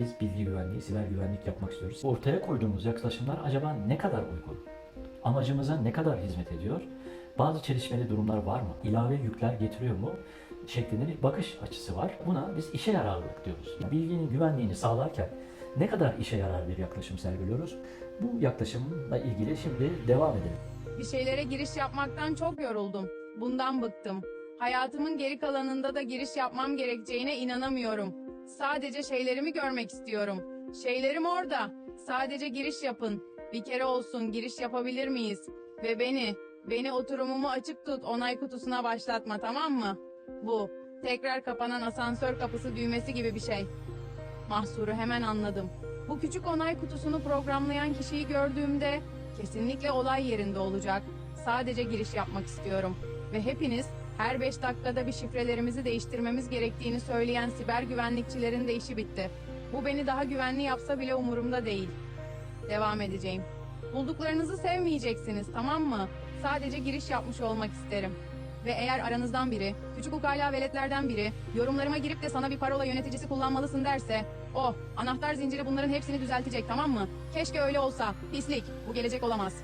Biz bilgi güvenliği, siber güvenlik yapmak istiyoruz. Ortaya koyduğumuz yaklaşımlar acaba ne kadar uygun? Amacımıza ne kadar hizmet ediyor? Bazı çelişmeli durumlar var mı? İlave yükler getiriyor mu? Şeklinde bir bakış açısı var. Buna biz işe yararlılık diyoruz. Bilginin güvenliğini sağlarken ne kadar işe yarar bir yaklaşım sergiliyoruz? Bu yaklaşımla ilgili şimdi devam edelim. Bir şeylere giriş yapmaktan çok yoruldum. Bundan bıktım. Hayatımın geri kalanında da giriş yapmam gerekeceğine inanamıyorum. Sadece şeylerimi görmek istiyorum. Şeylerim orada. Sadece giriş yapın. Bir kere olsun giriş yapabilir miyiz? Ve beni, beni oturumumu açık tut onay kutusuna başlatma tamam mı? Bu, tekrar kapanan asansör kapısı düğmesi gibi bir şey. Mahsuru hemen anladım. Bu küçük onay kutusunu programlayan kişiyi gördüğümde kesinlikle olay yerinde olacak. Sadece giriş yapmak istiyorum. Ve hepiniz her 5 dakikada bir şifrelerimizi değiştirmemiz gerektiğini söyleyen siber güvenlikçilerin de işi bitti. Bu beni daha güvenli yapsa bile umurumda değil. Devam edeceğim. Bulduklarınızı sevmeyeceksiniz tamam mı? Sadece giriş yapmış olmak isterim. Ve eğer aranızdan biri, küçük ukala veletlerden biri, yorumlarıma girip de sana bir parola yöneticisi kullanmalısın derse, o, anahtar zinciri bunların hepsini düzeltecek tamam mı? Keşke öyle olsa. Pislik, bu gelecek olamaz.